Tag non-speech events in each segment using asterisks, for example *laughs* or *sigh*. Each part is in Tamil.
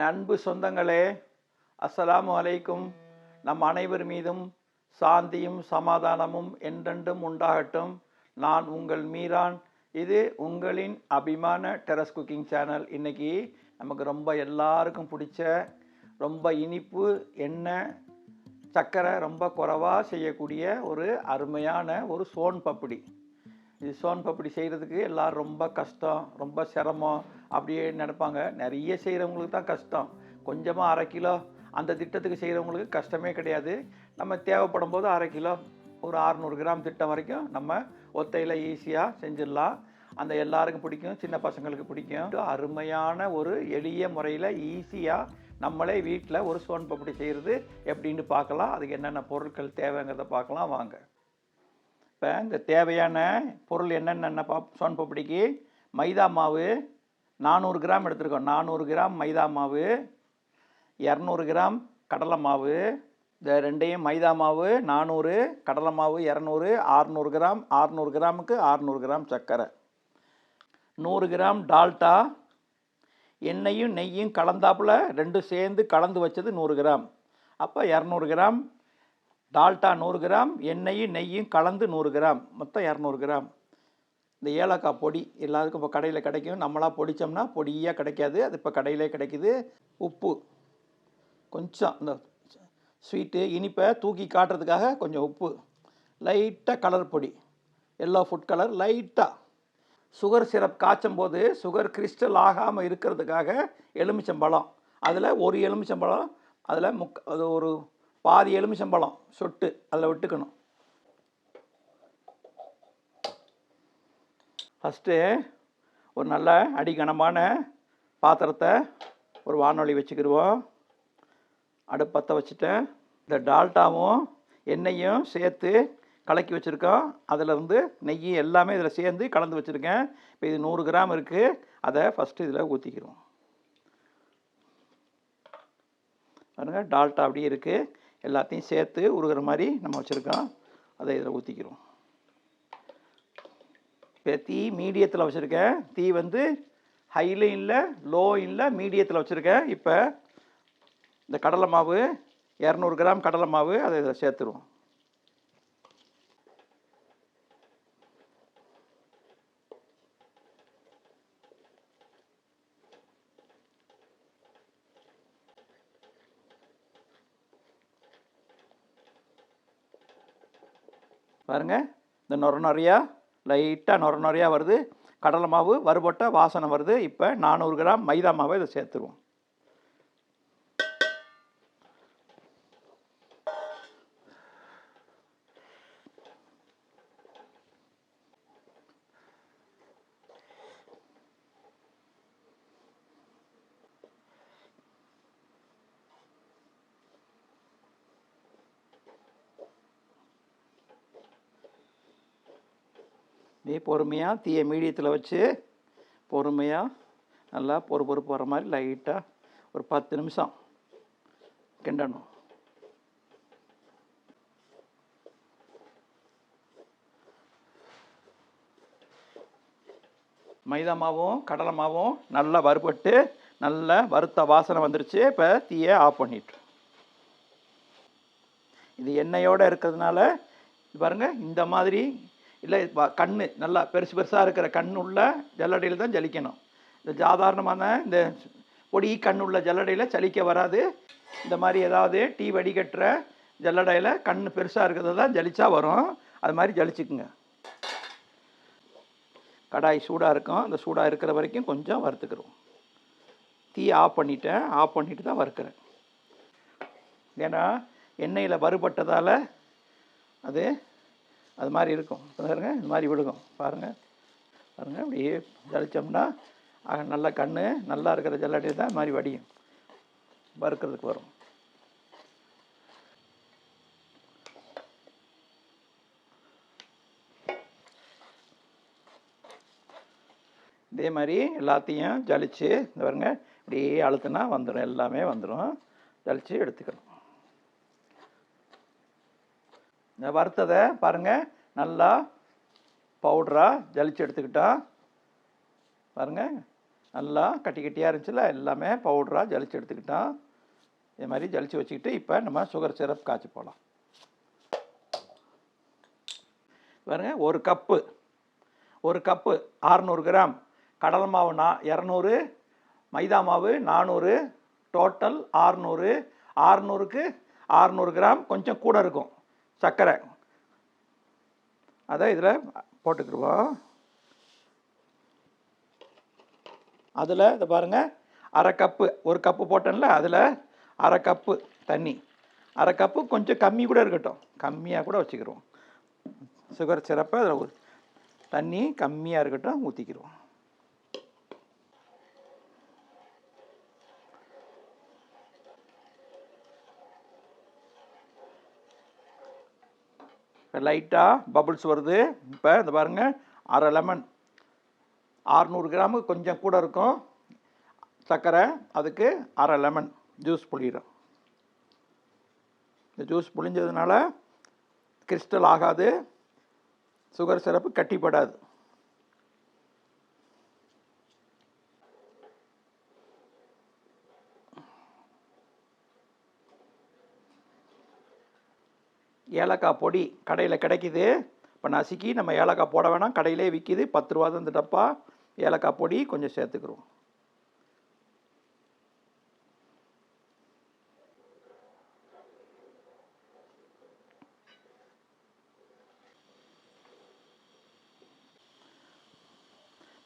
அன்பு சொந்தங்களே அஸ்ஸலாமு அலைக்கும். நம் அனைவர் மீதும் சாந்தியும் சமாதானமும் என்றென்றும் உண்டாகட்டும். நான் உங்கள் மீரான். இது உங்களின் அபிமான டெரஸ் குக்கிங் சேனல். இன்றைக்கி நமக்கு ரொம்ப எல்லாருக்கும் பிடிச்ச ரொம்ப இனிப்பு எண்ணெய் சர்க்கரை ரொம்ப குறைவாக செய்யக்கூடிய ஒரு அருமையான ஒரு சோன் பப்படி. இது சோன் பப்படி செய்கிறதுக்கு எல்லோரும் ரொம்ப கஷ்டம் ரொம்ப சிரமம். அப்படியே நினைப்பாங்க. நிறைய செய்கிறவங்களுக்கு தான் கஷ்டம். கொஞ்சமாக அரை கிலோ அந்த திட்டத்துக்கு செய்கிறவங்களுக்கு கஷ்டமே கிடையாது. நம்ம தேவைப்படும் போது அரை கிலோ ஒரு அறநூறு கிராம் திட்டம் வரைக்கும் நம்ம ஒத்தையில் ஈஸியாக செஞ்சிடலாம். அந்த எல்லாருக்கும் பிடிக்கும் சின்ன பசங்களுக்கு பிடிக்கும். அருமையான ஒரு எளிய முறையில் ஈஸியாக நம்மளே வீட்டில் ஒரு சோன் பப்படி செய்கிறது எப்படின்னு பார்க்கலாம். அதுக்கு என்னென்ன பொருட்கள் தேவைங்கிறத பார்க்கலாம். வாங்க. இப்போ இந்த தேவையான பொருள் என்னென்ன பா சோன் பப்படிக்கு மைதா மாவு நானூறு கிராம் எடுத்துருக்கோம். நானூறு கிராம் மைதா மாவு இரநூறு கிராம் கடலை மாவு இந்த ரெண்டையும் மைதா மாவு நானூறு கடலை மாவு இரநூறு ஆறுநூறு கிராம் ஆறுநூறு கிராமுக்கு ஆறுநூறு கிராம் சர்க்கரை. நூறு கிராம் டால்டா எண்ணெயும் நெய்யும் கலந்தாப்புல ரெண்டும் சேர்ந்து கலந்து வச்சது நூறு கிராம். அப்போ இரநூறு கிராம் டால்டா நூறு கிராம் எண்ணெயும் நெய்யும் கலந்து நூறு கிராம் மொத்தம் இரநூறு கிராம். இந்த ஏலக்காய் பொடி எல்லாத்துக்கும் இப்போ கடையில் கிடைக்கும். நம்மளாக பொடித்தோம்னா பொடியாக கிடைக்காது. அது இப்போ கடையிலே கிடைக்குது. உப்பு கொஞ்சம் இந்த ஸ்வீட்டு இனிப்பை தூக்கி காட்டுறதுக்காக கொஞ்சம் உப்பு. லைட்டாக கலர் பொடி. எல்லோ ஃபுட் கலர் லைட்டாக சுகர் சிரப் காய்ச்சும் போது சுகர் கிறிஸ்டல் ஆகாமல் இருக்கிறதுக்காக எலுமிச்சம்பழம். அதில் ஒரு எலுமிச்சம்பழம் அதில் முக் அது ஒரு பாதி எலுமிச்சம்பழம் சொட்டு அதில் விட்டுக்கணும். ஃபஸ்ட்டு ஒரு நல்ல அடிக்கனமான பாத்திரத்தை ஒரு வானொலி வச்சுக்கிடுவோம் அடுப்பத்தை வச்சுட்டேன் இந்த டால்டாவும் எண்ணெயும் சேர்த்து கலக்கி வச்சுருக்கோம். அதிலிருந்து நெய் எல்லாமே இதில் சேர்ந்து கலந்து வச்சுருக்கேன். இப்போ இது நூறு கிராம் இருக்குது. அதை ஃபஸ்ட்டு இதில் ஊற்றிக்கிறோம் பாருங்கள் டால்டா அப்படியே இருக்குது. எல்லாத்தையும் சேர்த்து உருகிற மாதிரி நம்ம வச்சுருக்கோம். அதை இதில் ஊற்றிக்கிறோம் இப்போ தீ மீடியத்தில் வச்சுருக்கேன். தீ வந்து ஹைலையும் இல்லை லோ இல்லை மீடியத்தில் வச்சுருக்கேன். இப்போ இந்த கடலை மாவு இரநூறு கிராம் கடலை மாவு அதை இதில் சேர்த்துருவோம். பாருங்கள் இந்த நொர நொறையா லைட்டாக நொர நொறையாக வருது. கடலை மாவு வறுபட்ட வாசனை வருது. இப்போ நானூறு கிராம் மைதா மாவை இதை சேர்த்துருவோம். நீ பொறுமையாக தீயை மீடியத்தில் வச்சு பொறுமையாக நல்லா பொறு பொறுப்பு வர மாதிரி லைட்டாக ஒரு பத்து நிமிஷம் கிண்டணும். மைதா மாவும் கடலை மாவும் நல்லா வறுபட்டு நல்லா வறுத்த வாசனை வந்துருச்சு. இப்போ தீயை ஆஃப் பண்ணிட்டு. இது எண்ணெயோடு இருக்கிறதுனால பாருங்கள் பாருங்க இந்த மாதிரி இல்லை கண் நல்லா பெருசு பெருசாக இருக்கிற கண் உள்ள ஜல்லடையில் தான் ஜலிக்கணும். இந்த சாதாரணமான இந்த பொடி கண் உள்ள ஜல்லடையில் ஜலிக்க வராது. இந்த மாதிரி ஏதாவது டீ வடிகட்டுற ஜல்லடையில் கண் பெருசாக இருக்கிறது தான் ஜலிச்சா வரும். அது மாதிரி ஜலிச்சுக்குங்க. கடாய் சூடாக இருக்கும். அந்த சூடாக இருக்கிற வரைக்கும் கொஞ்சம் வறுத்துக்கிறோம் தீ ஆஃப் பண்ணிட்டேன். ஆஃப் பண்ணிட்டு தான் வறுக்கிறேன். ஏன்னா எண்ணெயில் வறுபட்டதால் அது அது மாதிரி இருக்கும். பாருங்க இது மாதிரி விழுகும். பாருங்கள் பாருங்கள் அப்படியே ஜலிச்சோம்னா ஆக நல்ல கண் நல்லா இருக்கிற ஜல்லடி தான் மாதிரி வடியும். வறுக்கிறதுக்கு வரும். இதே மாதிரி எல்லாத்தையும் ஜலிச்சு இந்த பாருங்க இப்படியே அழுத்துனா வந்துடும். எல்லாமே வந்துடும். ஜலிச்சு எடுத்துக்கணும். இந்த வறுத்ததை பாருங்கள் நல்லா பவுடராக ஜலிச்சு எடுத்துக்கிட்டா பாருங்கள் நல்லா கட்டி கட்டியாக இருந்துச்சுல எல்லாமே பவுடராக ஜலிச்சு எடுத்துக்கிட்டோம் இது மாதிரி ஜலிச்சு வச்சுக்கிட்டு இப்போ நம்ம சுகர் சிரப் காய்ச்சி போகலாம் பாருங்கள் ஒரு கப்பு ஒரு கப்பு அறநூறு கிராம் கடலை மாவு நா இரநூறு மைதா மாவு நானூறு டோட்டல் ஆறுநூறு ஆறுநூறுக்கு ஆறுநூறு கிராம் கொஞ்சம் கூட இருக்கும். சர்க்கரை அதை இதில் போட்டுக்கிடுவோம். அதில் இதை பாருங்கள் அரை கப்பு ஒரு கப்பு போட்டேன்ல அதில் அரை கப்பு தண்ணி. அரை கப்பு கொஞ்சம் கம்மி கூட இருக்கட்டும். கம்மியாக கூட வச்சுக்கிடுவோம். சுகர் சிறப்பை அதில் ஒரு தண்ணி கம்மியாக இருக்கட்டும் ஊற்றிக்கிடுவோம் லைட்டாக பபுள்ஸ் வருது. இப்போ இந்த பாருங்கள் அரை லெமன் ஆறுநூறு கிராம் கொஞ்சம் கூட இருக்கும். சர்க்கரை அதுக்கு அரை லெமன் ஜூஸ் புளியிடும். இந்த ஜூஸ் புளிஞ்சதுனால கிறிஸ்டல் ஆகாது. சுகர் சிரப்பு கட்டிப்படாது. ஏலக்காய் பொடி கடையில் கிடைக்குது. இப்போ நசுக்கி நம்ம ஏலக்காய் போட வேணாம். கடையிலே விற்கிது பத்து ரூபா தான் இந்த டப்பா. ஏலக்காய் பொடி கொஞ்சம் சேர்த்துக்கிறோம்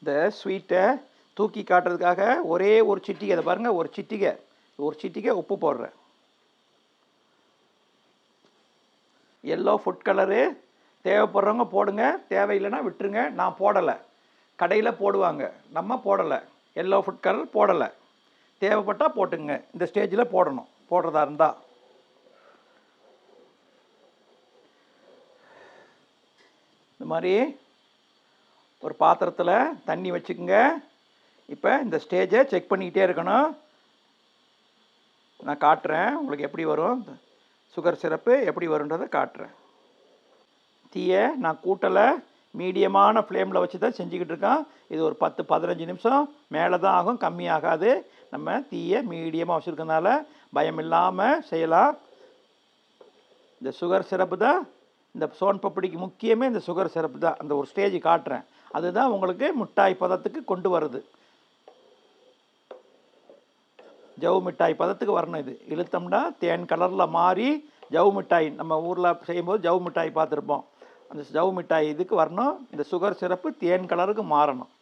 இந்த ஸ்வீட்டை தூக்கி காட்டுறதுக்காக ஒரே ஒரு சிட்டிகை அதை பாருங்கள் ஒரு சிட்டிகை. ஒரு சிட்டிகை உப்பு போடுறேன். எல்லோ ஃபுட் கலரு தேவைப்படுறவங்க போடுங்க. தேவையில்லைன்னா விட்டுருங்க. நான் போடலை. கடையில் போடுவாங்க. நம்ம போடலை. எல்லோ ஃபுட் கலர் போடலை. தேவைப்பட்டால் போட்டுங்க. இந்த ஸ்டேஜில் போடணும். போடுறதா இருந்தால் இந்த மாதிரி ஒரு பாத்திரத்தில் தண்ணி வச்சுக்கோங்க. இப்போ இந்த ஸ்டேஜை செக் பண்ணிக்கிட்டே இருக்கணும். நான் காட்டுறேன். உங்களுக்கு எப்படி வரும்? சுகர் சிரப்பு எப்படி வருன்றதை காட்டுறேன். தீயை நான் கூட்டலை மீடியமான ஃப்ளேமில் வச்சு தான் செஞ்சுக்கிட்டு இருக்கேன். இது ஒரு பத்து பதினஞ்சு நிமிஷம் மேலே தான் ஆகும் கம்மியாகாது நம்ம தீயை மீடியமாக வச்சுருக்கனால பயம் இல்லாமல் செய்யலாம். இந்த சுகர் சிரப்பு தான் இந்த சோன் பப்படிக்கு முக்கியமே இந்த சுகர் சிரப்பு தான். அந்த ஒரு ஸ்டேஜ் காட்டுறேன். அதுதான் உங்களுக்கு மிட்டாய் பதத்துக்கு கொண்டு வருது. ஜவு மிட்டாய் பதத்துக்கு வரணும் இது. இழுத்தோம்னா தேன் கலரில் மாறி ஜவு மிட்டாய். நம்ம ஊரில் செய்யும்போது ஜவு மிட்டாய் பார்த்துருப்போம். அந்த ஜவு மிட்டாய் இதுக்கு வரணும். இந்த சுகர் சிறப்பு தேன் கலருக்கு மாறணும்.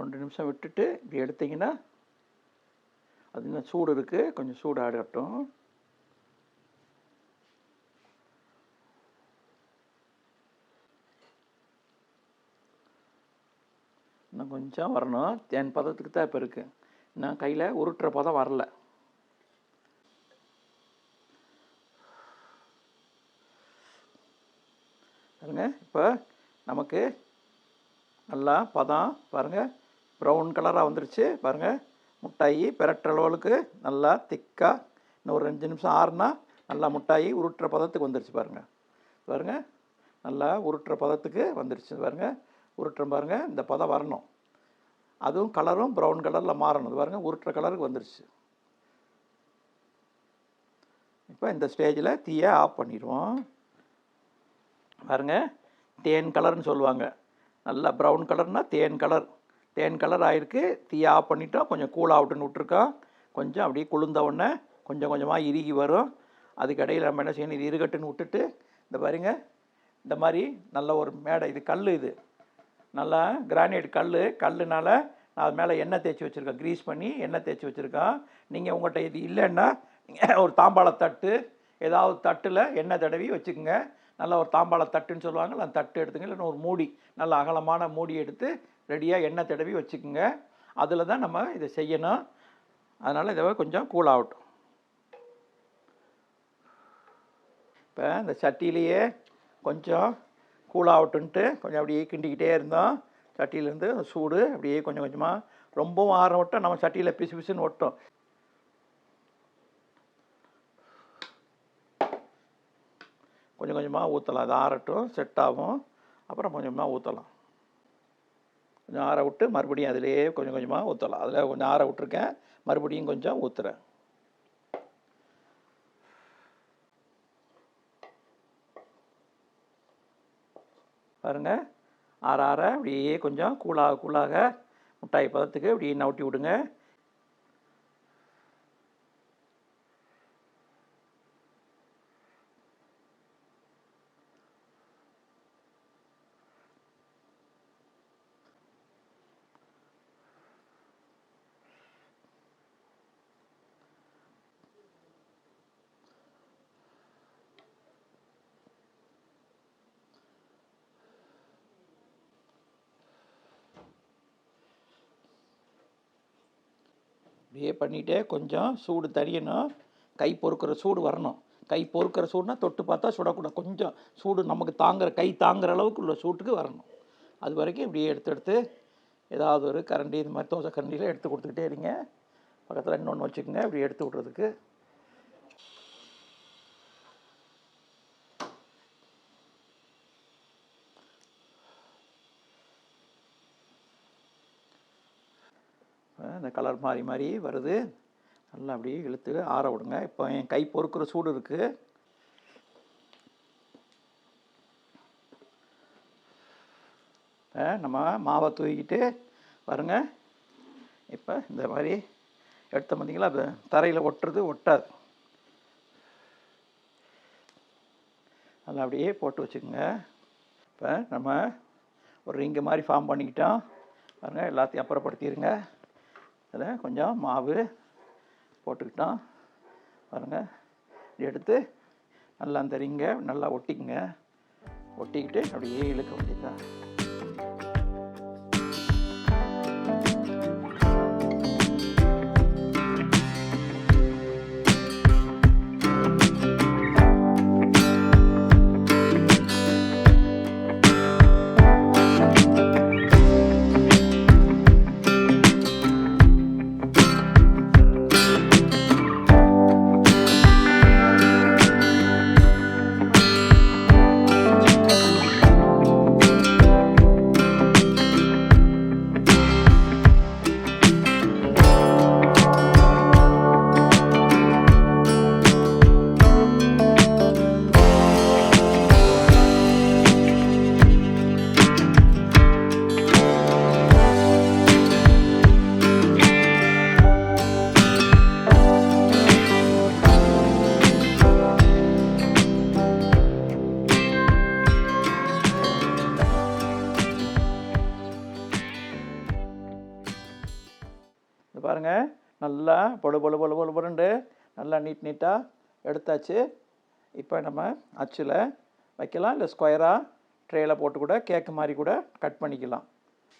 ரெண்டு நிமிஷம் விட்டுட்டு இப்படி எடுத்தீங்கன்னா அது இன்னும் சூடு இருக்குது கொஞ்சம் சூடு ஆடட்டும் இன்னும் கொஞ்சம் வரணும். தேன் பதத்துக்கு தான் இப்போ இருக்குது நான் கையில் உருட்டுற பதம் வரல. பாருங்க இப்போ நமக்கு நல்லா பதம் பாருங்கள் ப்ரௌன் கலராக வந்துருச்சு. பாருங்கள் முட்டாயி பெரட்டுற அளவுக்கு நல்லா திக்காக இன்னும் ஒரு அஞ்சு நிமிஷம் ஆறுனா நல்லா முட்டாயி உருட்டுற பதத்துக்கு வந்துருச்சு பாருங்கள் பாருங்கள் நல்லா உருட்டுற பதத்துக்கு வந்துருச்சு பாருங்கள் உருட்டுற பாருங்கள் இந்த பதம் வரணும். அதுவும் கலரும் ப்ரௌன் கலரில் மாறணும். இது பாருங்கள் உருட்டுற கலருக்கு வந்துருச்சு. இப்போ இந்த ஸ்டேஜில் தீயை ஆஃப் பண்ணிடுவோம். பாருங்க தேன் கலர்னு சொல்லுவாங்க. நல்லா ப்ரௌன் கலர்னால் தேன் கலர் தேன் கலர் ஆகிருக்கு தீயை ஆஃப் பண்ணிட்டோம். கொஞ்சம் கூல் ஆகட்டுன்னு விட்ருக்கோம் கொஞ்சம் அப்படியே குளிர்ந்த உடனே கொஞ்சம் கொஞ்சமாக இறுகி வரும். அதுக்கடையில் நம்ம என்ன செய்யணும்? இது இருக்கட்டுன்னு விட்டுட்டு இந்த பாருங்க இந்த மாதிரி நல்ல ஒரு மேடை. இது கல் இது. நல்லா கிரானைட் கல் கல்லுனால் நான் அது மேலே எண்ணெய் தேய்ச்சி வச்சுருக்கேன். க்ரீஸ் பண்ணி எண்ணெய் தேய்ச்சி வச்சுருக்கேன். நீங்கள் உங்கள்கிட்ட இது இல்லைன்னா நீங்கள் *laughs* ஒரு தாம்பாள தட்டு ஏதாவது தட்டில் எண்ணெய் தடவி வச்சுக்கோங்க. நல்ல ஒரு தாம்பாள தட்டுன்னு சொல்லுவாங்க இல்லை தட்டு எடுத்துங்க. இல்லைன்னா ஒரு மூடி நல்ல அகலமான மூடி எடுத்து ரெடியாக எண்ணெய் தடவி வச்சுக்கோங்க. அதில் தான் நம்ம இதை செய்யணும். அதனால் இதை கொஞ்சம் கூல் ஆகட்டும். இப்போ இந்த சட்டியிலேயே கொஞ்சம் கூலாகட்டும்ன்ட்டு கொஞ்சம் அப்படியே கிண்டிக்கிட்டே இருந்தோம். சட்டியிலேருந்து சூடு அப்படியே கொஞ்சம் கொஞ்சமாக ரொம்பவும் ஆற விட்டோம் நம்ம சட்டியில் பிசு பிசுன்னு ஒட்டும். கொஞ்சம் கொஞ்சமாக ஊற்றலாம் அது ஆறட்டும் செட் ஆகும். அப்புறம் கொஞ்சமாக ஊற்றலாம் கொஞ்சம் ஆற விட்டு மறுபடியும் அதிலேயே கொஞ்சம் கொஞ்சமாக ஊற்றலாம் அதில் கொஞ்சம் ஆற விட்டுருக்கேன். மறுபடியும் கொஞ்சம் ஊற்றுறேன் பாருங்க. ஆற ஆற அப்படியே கொஞ்சம் கூலாக கூலாக முட்டாய் பதத்துக்கு அப்படியே நவுட்டி விடுங்க. இப்படியே பண்ணிகிட்டே கொஞ்சம் சூடு தரியணும் கை பொறுக்கிற சூடு வரணும். கை பொறுக்கிற சூடுனா தொட்டு பார்த்தா சுடக்கூடாது. கொஞ்சம் சூடு நமக்கு தாங்குற கை தாங்குற அளவுக்கு உள்ள சூட்டுக்கு வரணும். அது வரைக்கும் இப்படியே எடுத்து எடுத்து ஏதாவது ஒரு கரண்டி இது மாதிரி தோசை கரண்டியில் எடுத்து கொடுத்துக்கிட்டே இருங்க. பக்கத்தில் இன்னொன்று வச்சுக்கோங்க. இப்படி எடுத்து விட்றதுக்கு இந்த கலர் மாறி மாறி வருது. நல்லா அப்படியே இழுத்து ஆற விடுங்க. இப்போ என் கை பொறுக்கிற சூடு இருக்குது இப்போ நம்ம மாவை தூக்கிட்டு பாருங்க. இப்போ இந்த மாதிரி எடுத்த பார்த்தீங்களா? இப்போ தரையில் ஒட்டுறது ஒட்டாது. நல்லா அப்படியே போட்டு வச்சுக்கோங்க. இப்போ நம்ம ஒரு ரிங்கு மாதிரி ஃபார்ம் பண்ணிக்கிட்டோம். பாருங்கள் எல்லாத்தையும் அப்புறப்படுத்திடுங்க. இதில் கொஞ்சம் மாவு போட்டுக்கிட்டோம். பாருங்கள் எடுத்து நல்லா அந்த ரிங்கை நல்லா ஒட்டிக்குங்க. ஒட்டிக்கிட்டு அப்படியே இழுக்க வேண்டியதுதான். நல்லா பொழு பொழு பொழு பொழு புரண்டு நல்லா நீட் நீட்டாக எடுத்தாச்சு. இப்போ நம்ம அச்சில் வைக்கலாம். இல்லை ஸ்கொயராக ட்ரேயில் போட்டு கூட கேக்கு மாதிரி கூட கட் பண்ணிக்கலாம்.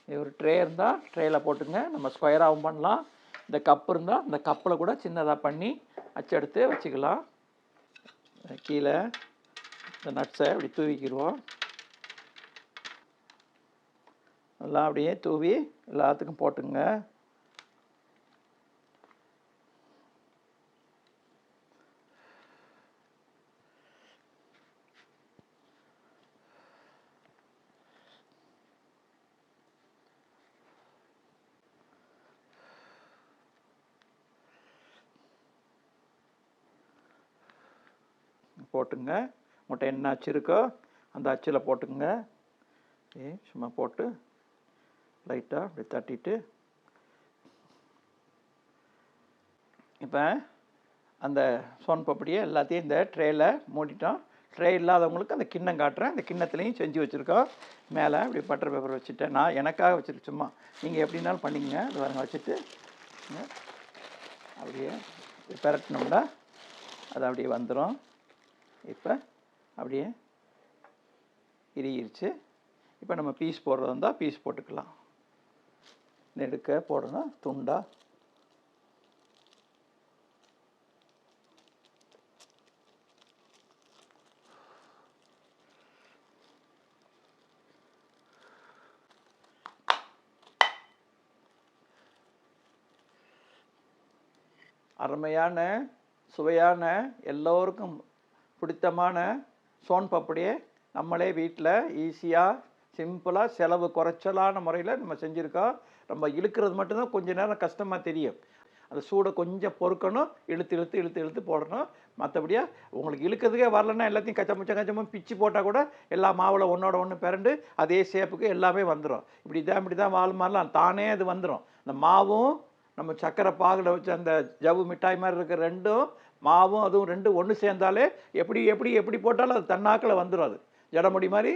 இது ஒரு ட்ரே இருந்தால் ட்ரேயில் போட்டுங்க. நம்ம ஸ்கொயராகவும் பண்ணலாம். இந்த கப் இருந்தால் இந்த கப்பில் கூட சின்னதாக பண்ணி அச்சு எடுத்து வச்சுக்கலாம். கீழே இந்த நட்ஸை இப்படி தூவிக்கிடுவோம் நல்லா அப்படியே தூவி எல்லாத்துக்கும் போட்டுங்க. போட்டுங்க. முட்டை என்ன அச்சு இருக்கோ அந்த அச்சில் போட்டுங்க ஏ சும்மா போட்டு லைட்டாக அப்படி தட்டிட்டு. இப்போ அந்த சோன் பப்படியை எல்லாத்தையும் இந்த ட்ரேயில் மூடிட்டோம். ட்ரே இல்லாதவங்களுக்கு அந்த கிண்ணம் காட்டுறேன். அந்த கிண்ணத்துலேயும் செஞ்சு வச்சுருக்கோம். மேலே இப்படி பட்டர் பேப்பர் வச்சுட்டேன். நான் எனக்காக வச்சுருக்கு சும்மா நீங்கள் எப்படினாலும் பண்ணிக்கங்க. அது பாருங்க வச்சுட்டு அப்படியே பெரட்டினோம்னா அது அப்படியே வந்துடும் இப்போ அப்படியே இறுகிருச்சு. இப்போ நம்ம பீஸ் போடுறதா இருந்தால் பீஸ் போட்டுக்கலாம். நெடுக்க போடணும் துண்டா. அருமையான சுவையான எல்லோருக்கும் பிடித்தமான சோன் பப்படியை நம்மளே வீட்டில் ஈஸியாக சிம்பிளாக செலவு குறைச்சலான முறையில் நம்ம செஞ்சுருக்கோம். நம்ம இழுக்கிறது மட்டும்தான் கொஞ்ச நேரம் கஷ்டமாக தெரியும். அந்த சூடை கொஞ்சம் பொறுக்கணும் இழுத்து இழுத்து இழுத்து இழுத்து போடணும். மற்றபடியாக உங்களுக்கு இழுக்கிறதுக்கே வரலன்னா எல்லாத்தையும் கச்சமுச்சம் கச்சமும் பிச்சு போட்டால் கூட எல்லா மாவில் ஒன்றோட ஒன்று பிறண்டு அதே ஷேப்புக்கு எல்லாமே வந்துடும் இப்படி தான் இப்படி தான் வாழ் மாதிரிலாம் தானே அது வந்துடும் இந்த மாவும் நம்ம சக்கரை பாகில் வச்சு அந்த ஜவ்வு மிட்டாய் மாதிரி இருக்கிற ரெண்டும் மாவும் அதுவும் ரெண்டு ஒன்று சேர்ந்தாலே எப்படி எப்படி எப்படி போட்டாலும் அது தன்னாக்கில் வந்துடும் அது. ஜடமுடி மாதிரி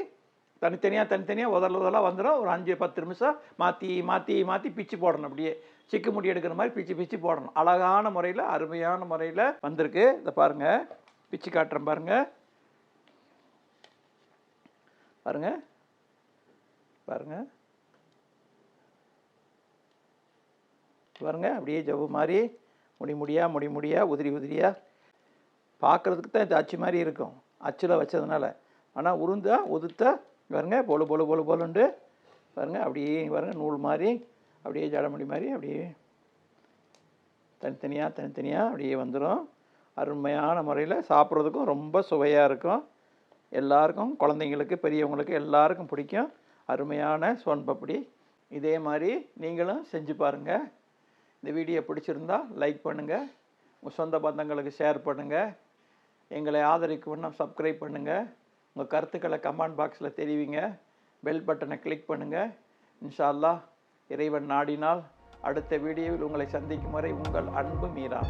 தனித்தனியாக தனித்தனியாக உதல உதலாக வந்துடும் ஒரு அஞ்சு பத்து நிமிஷம் மாற்றி மாற்றி மாற்றி பிச்சு போடணும் அப்படியே. சிக்கு முடி எடுக்கிற மாதிரி பிச்சு பிச்சு போடணும். அழகான முறையில் அருமையான முறையில் வந்திருக்கு. இதை பாருங்கள் பிச்சு காட்டுறேன் பாருங்கள் பாருங்க. பாருங்க. பாருங்கள் அப்படியே ஜவ்வு மாதிரி. முடி முடியா முடி முடியா உதிரி உதிரியா? பார்க்குறதுக்கு தான் இது அச்சு மாதிரி இருக்கும். அச்சில் வச்சதுனால. ஆனால் உருந்தா உதுத்தா பாருங்க பொழு பொழு பொழு பொழுண்டு பாருங்க அப்படியே பாருங்க நூல் மாதிரி அப்படியே ஜடமுடி மாதிரி அப்படியே தனித்தனியாக தனித்தனியாக அப்படியே வந்துடும் அருமையான முறையில் சாப்பிட்றதுக்கும் ரொம்ப சுவையாக இருக்கும். எல்லாருக்கும் குழந்தைங்களுக்கு பெரியவங்களுக்கு எல்லாருக்கும் பிடிக்கும். அருமையான சோன் பப்படி இதே மாதிரி நீங்களும் செஞ்சு பாருங்கள் இந்த வீடியோ பிடிச்சிருந்தா லைக் பண்ணுங்கள் உங்கள் சொந்த பந்தங்களுக்கு ஷேர் பண்ணுங்கள் எங்களை ஆதரிக்கணும்னா சப்ஸ்கிரைப் பண்ணுங்கள் உங்கள் கருத்துக்களை கமெண்ட் பாக்ஸில் தெரிவிங்க. பெல் பட்டனை கிளிக் பண்ணுங்கள் இன்ஷால்லா இறைவன் நாடினால் அடுத்த வீடியோவில் உங்களை சந்திக்கும் வரை உங்கள் அன்பு மீரா.